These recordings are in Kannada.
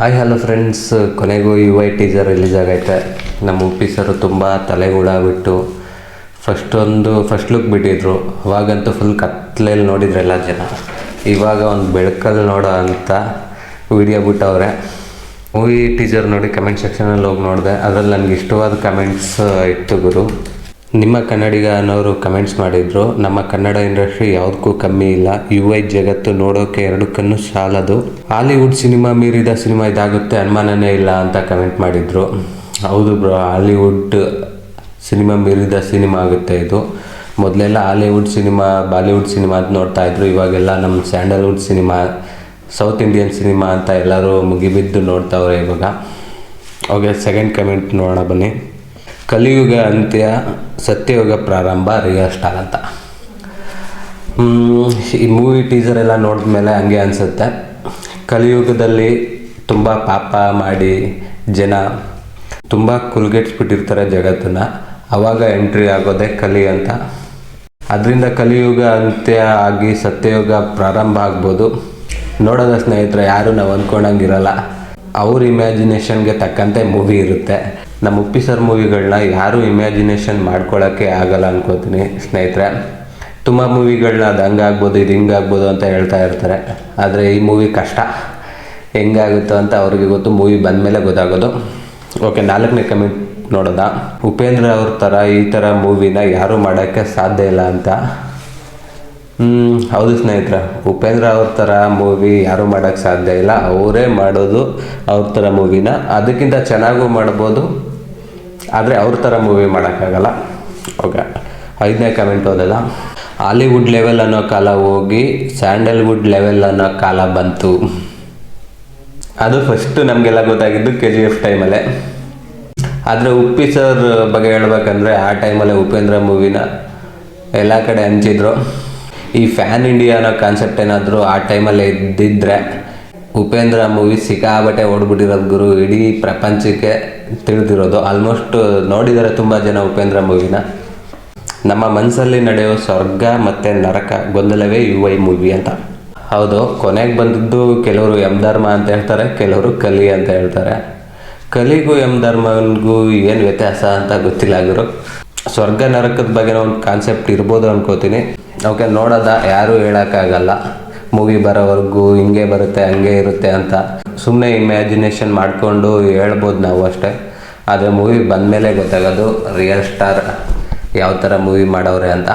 ಹಾಯ್ ಹಲೋ ಫ್ರೆಂಡ್ಸ್ ಕೊನೆಗೂ ಯು ಐ ಟೀಸರ್ ರಿಲೀಸ್ ಆಗೈತೆ. ನಮ್ಮ ಉಪ್ಪಿ ಸರ್ ತುಂಬ ತಲೆಗೂಳಾಗ್ಬಿಟ್ಟು ಬಿಟ್ಟು ಫಸ್ಟ್ ಒಂದು ಫಸ್ಟ್ ಲುಕ್ ಬಿಟ್ಟಿದ್ರು. ಅವಾಗಂತೂ ಫುಲ್ ಕತ್ಲೆಯಲ್ಲಿ ನೋಡಿದ್ರೆಲ್ಲ ಜನ. ಇವಾಗ ಒಂದು ಬೆಳಕಲ್ಲಿ ನೋಡೋ ಅಂತ ವಿಡಿಯೋ ಬಿಟ್ಟವ್ರೆ. ಮೂವಿ ಟೀಸರ್ ನೋಡಿ ಕಮೆಂಟ್ ಸೆಕ್ಷನಲ್ಲಿ ಹೋಗಿ ನೋಡಿದೆ. ಅದರಲ್ಲಿ ನನಗೆ ಇಷ್ಟವಾದ ಕಮೆಂಟ್ಸ್ ಇತ್ತು ಗುರು. ನಿಮ್ಮ ಕನ್ನಡಿಗ ಅನ್ನೋರು ಕಮೆಂಟ್ಸ್ ಮಾಡಿದ್ರು, ನಮ್ಮ ಕನ್ನಡ ಇಂಡಸ್ಟ್ರಿ ಯಾವುದಕ್ಕೂ ಕಮ್ಮಿ ಇಲ್ಲ. ಯು ಐ ಜಗತ್ತು ನೋಡೋಕೆ ಎರಡು ಕಣ್ಣು ಸಾಲದು. ಹಾಲಿವುಡ್ ಸಿನಿಮಾ ಮೀರಿದ ಸಿನಿಮಾ ಇದಾಗುತ್ತೆ, ಅನುಮಾನನೇ ಇಲ್ಲ ಅಂತ ಕಮೆಂಟ್ ಮಾಡಿದ್ರು. ಹೌದು ಬ್ರೋ ಹಾಲಿವುಡ್ ಸಿನಿಮಾ ಮೀರಿದ ಸಿನಿಮಾ ಆಗುತ್ತೆ ಇದು. ಮೊದಲೆಲ್ಲ ಹಾಲಿವುಡ್ ಸಿನಿಮಾ, ಬಾಲಿವುಡ್ ಸಿನಿಮಾ ಅಂತ ನೋಡ್ತಾ ಇದ್ರು. ಇವಾಗೆಲ್ಲ ನಮ್ಮ Sandalwood cinema south Indian cinema ಅಂತ ಎಲ್ಲರೂ ಮುಗಿಬಿದ್ದು ನೋಡ್ತಾವ್ರೆ ಇವಾಗ. ಓಕೆ ಸೆಕೆಂಡ್ ಕಮೆಂಟ್ ನೋಡೋಣ ಬನ್ನಿ. ಕಲಿಯುಗ ಅಂತ್ಯ ಸತ್ಯಯುಗ ಪ್ರಾರಂಭ ರಿಯಲ್ ಅಂತ. ಈ ಮೂವಿ ಟೀಸರ್ ಎಲ್ಲ ನೋಡಿದ್ಮೇಲೆ ಹಂಗೆ ಅನಿಸುತ್ತೆ. ಕಲಿಯುಗದಲ್ಲಿ ತುಂಬ ಪಾಪ ಮಾಡಿ ಜನ ತುಂಬ ಕುಲ್ಗೆಟ್ಸ್ಬಿಟ್ಟಿರ್ತಾರೆ ಜಗತ್ತನ್ನು. ಆವಾಗ ಎಂಟ್ರಿ ಆಗೋದೆ ಕಲಿ ಅಂತ. ಅದರಿಂದ ಕಲಿಯುಗ ಅಂತ್ಯ ಆಗಿ ಸತ್ಯಯುಗ ಪ್ರಾರಂಭ ಆಗ್ಬೋದು. ನೋಡೋದ ಸ್ನೇಹಿತರೆ, ಯಾರು ನಾವು ಅಂದ್ಕೊಂಡಂಗಿರಲ್ಲ ಅವ್ರ ಇಮ್ಯಾಜಿನೇಷನ್ಗೆ ತಕ್ಕಂತೆ ಮೂವಿ ಇರುತ್ತೆ. ನಮ್ಮ ಉಪ್ಪಿ ಸರ್ ಮೂವಿಗಳನ್ನ ಯಾರೂ ಇಮ್ಯಾಜಿನೇಷನ್ ಮಾಡ್ಕೊಳ್ಳೋಕ್ಕೆ ಆಗಲ್ಲ ಅನ್ಕೋತೀನಿ ಸ್ನೇಹಿತರೆ. ತುಂಬ ಮೂವಿಗಳನ್ನ ಅದು ಹಂಗಾಗ್ಬೋದು, ಇದು ಹಿಂಗಾಗ್ಬೋದು ಅಂತ ಹೇಳ್ತಾ ಇರ್ತಾರೆ. ಆದರೆ ಈ ಮೂವಿ ಕಷ್ಟ. ಹೆಂಗಾಗುತ್ತೋ ಅಂತ ಅವ್ರಿಗೆ ಗೊತ್ತು, ಮೂವಿ ಬಂದಮೇಲೆ ಗೊತ್ತಾಗೋದು. ಓಕೆ, ನಾಲ್ಕನೇ ಕಮೆಂಟ್ ನೋಡೋದ? ಉಪೇಂದ್ರ ಅವ್ರ ಥರ ಈ ಥರ ಮೂವಿನ ಯಾರೂ ಮಾಡೋಕ್ಕೆ ಸಾಧ್ಯ ಇಲ್ಲ ಅಂತ. ಹೌದು ಸ್ನೇಹಿತರ. ಉಪೇಂದ್ರ ಅವ್ರ ಥರ ಮೂವಿ ಯಾರೂ ಮಾಡೋಕ್ಕೆ ಸಾಧ್ಯ ಇಲ್ಲ. ಅವರೇ ಮಾಡೋದು ಅವ್ರ ಥರ ಮೂವಿನ ಅದಕ್ಕಿಂತ ಚೆನ್ನಾಗೂ ಮಾಡ್ಬೋದು. ಆದರೆ ಅವ್ರ ಥರ ಮೂವಿ ಮಾಡೋಕ್ಕಾಗಲ್ಲ. ಓಕೆ. ಐದನೇ ಕಮೆಂಟ್ ಓದಲ್ಲ ಹಾಲಿವುಡ್ ಲೆವೆಲ್ ಅನ್ನೋ ಕಾಲ ಹೋಗಿ ಸ್ಯಾಂಡಲ್ವುಡ್ ಲೆವೆಲ್ ಅನ್ನೋ ಕಾಲ ಬಂತು. ಅದು ಫಸ್ಟು ನಮಗೆಲ್ಲ ಗೊತ್ತಾಗಿದ್ದು ಕೆ ಜಿ ಎಫ್ ಟೈಮಲ್ಲೇ ಆದರೆ ಉಪ್ಪಿ ಸರ್ ಬಗ್ಗೆ ಹೇಳ್ಬೇಕಂದ್ರೆ ಆ ಟೈಮಲ್ಲೇ ಉಪೇಂದ್ರ ಮೂವಿನ ಎಲ್ಲ ಕಡೆ ಹಂಚಿದ್ರು. ಈ ಫ್ಯಾನ್ ಇಂಡಿಯಾ ಅನ್ನೋ ಕಾನ್ಸೆಪ್ಟ್ ಏನಾದರೂ ಆ ಟೈಮಲ್ಲಿ ಇದ್ದಿದ್ರೆ ಉಪೇಂದ್ರ ಮೂವಿ ಸಿಕ್ಕಾಬಟ್ಟೆ ಓಡ್ಬಿಟ್ಟಿರೋದು ಗುರು. ಇಡೀ ಪ್ರಪಂಚಕ್ಕೆ ತಿಳಿದಿರೋದು. ಆಲ್ಮೋಸ್ಟ್ ನೋಡಿದ್ದಾರೆ ತುಂಬ ಜನ ಉಪೇಂದ್ರ ಮೂವಿನ ನಮ್ಮ ಮನಸ್ಸಲ್ಲಿ ನಡೆಯೋ ಸ್ವರ್ಗ ಮತ್ತು ನರಕ ಗೊಂದಲವೇ ಯು ಐ ಮೂವಿ ಅಂತ. ಹೌದು, ಕೊನೆಗೆ ಬಂದಿದ್ದು ಕೆಲವರು ಎಂ ಧರ್ಮ ಅಂತ ಹೇಳ್ತಾರೆ, ಕೆಲವರು ಕಲಿ ಅಂತ ಹೇಳ್ತಾರೆ. ಕಲಿಗೂ ಎಂ ಧರ್ಮನಿಗೂ ಏನು ವ್ಯತ್ಯಾಸ ಅಂತ ಗೊತ್ತಿಲ್ಲ ಗುರು. ಸ್ವರ್ಗ ನರಕದ ಬಗ್ಗೆ ಒಂದು ಕಾನ್ಸೆಪ್ಟ್ ಇರ್ಬೋದು ಅನ್ಕೋತೀನಿ. ಓಕೆ, ನೋಡೋದ? ಯಾರೂ ಹೇಳೋಕ್ಕಾಗಲ್ಲ. ಮೂವಿ ಬರೋವರೆಗೂ ಹಿಂಗೆ ಬರುತ್ತೆ, ಹಂಗೆ ಇರುತ್ತೆ ಅಂತ ಸುಮ್ಮನೆ ಇಮ್ಯಾಜಿನೇಷನ್ ಮಾಡಿಕೊಂಡು ಹೇಳ್ಬೋದು ನಾವು ಅಷ್ಟೇ. ಆದರೆ ಮೂವಿ ಬಂದಮೇಲೆ ಗೊತ್ತಾಗೋದು ರಿಯಲ್ ಸ್ಟಾರ್ ಯಾವ ಥರ ಮೂವಿ ಮಾಡವ್ರೆ ಅಂತ.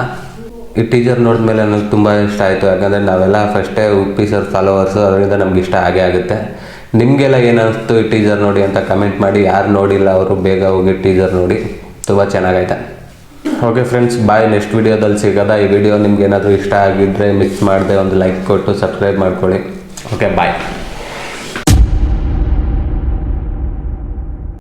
ಈ ಟೀಚರ್ ನೋಡಿದ್ಮೇಲೆ ನನಗೆ ತುಂಬ ಇಷ್ಟ ಆಯಿತು. ಯಾಕಂದರೆ ನಾವೆಲ್ಲ ಫಸ್ಟೇ ಉಪ್ಪಿ ಸರ್ ಫಾಲೋವರ್ಸು ಅದರಿಂದ ನಮ್ಗೆ ಇಷ್ಟ ಆಗೇ ಆಗುತ್ತೆ. ನಿಮಗೆಲ್ಲ ಏನಿಸ್ತು ಈ ಟೀಸರ್ ನೋಡಿ ಅಂತ ಕಮೆಂಟ್ ಮಾಡಿ. ಯಾರು ನೋಡಿಲ್ಲ ಅವರು ಬೇಗ ಹೋಗಿ ಟೀಸರ್ ನೋಡಿ. ತುಂಬ ಚೆನ್ನಾಗೈತೆ. ಓಕೆ ಫ್ರೆಂಡ್ಸ್ ಬಾಯ್ ನೆಕ್ಸ್ಟ್ ವಿಡಿಯೋದಲ್ಲಿ ಸಿಗೋದ. ಈ ವಿಡಿಯೋ ನಿಮ್ಗೆ ಏನಾದರೂ ಇಷ್ಟ ಆಗಿದ್ದರೆ ಮಿಸ್ ಮಾಡದೆ ಒಂದು ಲೈಕ್ ಕೊಟ್ಟು ಸಬ್ಸ್ಕ್ರೈಬ್ ಮಾಡ್ಕೊಳ್ಳಿ. Okay bye